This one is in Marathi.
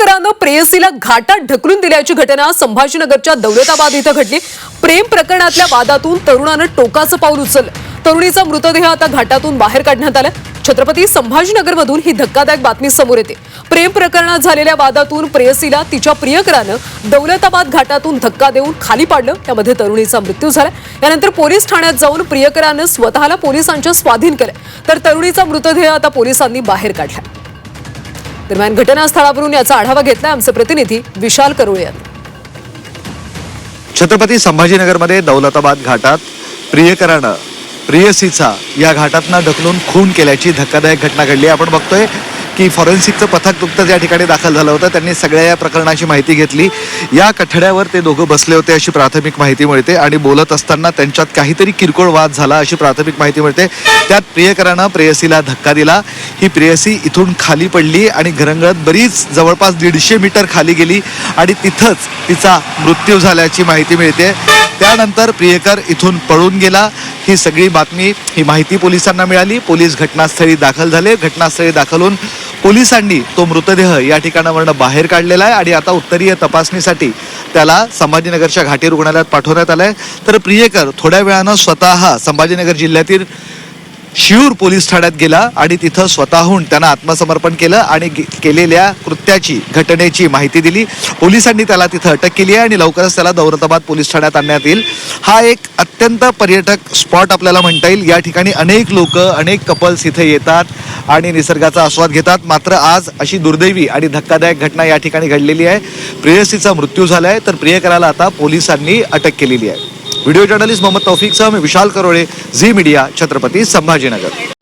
प्रियकरानं प्रेयसीला घाटात ढकलून दिल्याची घटना संभाजीनगरच्या दौलताबाद इथं घडली. प्रेम प्रकरणातल्या वादातून तरुणानं टोकाचं पाऊल उचललं. तरुणीचा मृतदेह आता घाटातून बाहेर काढण्यात आला. छत्रपती संभाजीनगरमधून ही धक्कादायक बातमी समोर येते. प्रेम प्रकरणात झालेल्या वादातून प्रेयसीला तिच्या प्रियकरानं दौलताबाद घाटातून धक्का देऊन खाली पाडलं. त्यामध्ये तरुणीचा मृत्यू झाला. यानंतर पोलीस ठाण्यात जाऊन प्रियकरानं स्वतःला पोलिसांच्या स्वाधीन केलं. तर तरुणीचा मृतदेह आता पोलिसांनी बाहेर काढला. दरम्यान घटनास्थळावरून याचा आढावा घेतला आमचे प्रतिनिधी विशाल करुळे छत्रपती संभाजीनगरमध्ये दौलताबाद घाटात प्रियकरानं प्रियसीचा या घाटातनं ढकलून खून केल्याची धक्कादायक घटना घडली आपण बघतोय की फॉरेन्सिकचं पथक नुकतंच या ठिकाणी दाखल झालं होतं त्यांनी सगळ्या या प्रकरणाची माहिती घेतली. या कठड्यावर ते दोघं बसले होते अशी प्राथमिक माहिती मिळते आणि बोलत असताना त्यांच्यात काहीतरी किरकोळ वाद झाला अशी प्राथमिक माहिती मिळते. त्यात प्रियकरानं प्रेयसीला धक्का दिला. ही प्रेयसी इथून खाली पडली आणि घरंगळत बरीच जवळपास दीडशे मीटर खाली गेली आणि तिथंच तिचा मृत्यू झाल्याची माहिती मिळते. त्यानंतर प्रियकर इथून पळून गेला ही सगळी बातमी ही माहिती पोलिसांना मिळाली. पोलीस घटनास्थळी दाखल झाले. घटनास्थळी दाखल होऊन पोलिसांनी तो मृतदेह या ठिकाणावरनं बाहेर काढलेला आहे आणि आता उत्तरीय तपासणीसाठी त्याला संभाजीनगरच्या घाटी रुग्णालयात पाठवण्यात आलं आहे तर प्रियकर थोड्या वेळानं स्वतः संभाजीनगर जिल्ह्यातील शिऊर पोलीस ठाण्यात गेला आणि तिथं स्वतःहून त्यांना आत्मसमर्पण केलं आणि केलेल्या कृत्याची घटनेची माहिती दिली. पोलिसांनी त्याला तिथं अटक केली आहे आणि लवकरच त्याला दौलताबाद पोलीस ठाण्यात आणण्यात येईल. हा एक अत्यंत पर्यटक स्पॉट आपल्याला म्हणता येईल. या ठिकाणी अनेक लोक अनेक कपल्स इथे येतात आणि निसर्गाचा आस्वाद घेतात. मात्र आज अशी दुर्दैवी आणि धक्कादायक घटना या ठिकाणी घडलेली आहे. प्रेयसीचा मृत्यू झाला आहे तर प्रियकराला आता पोलिसांनी अटक केलेली आहे. व्हिडिओ जर्नलिस्ट मोहम्मद तौफिकसह मी विशाल करोळे झी मीडिया छत्रपती संभाजीनगर।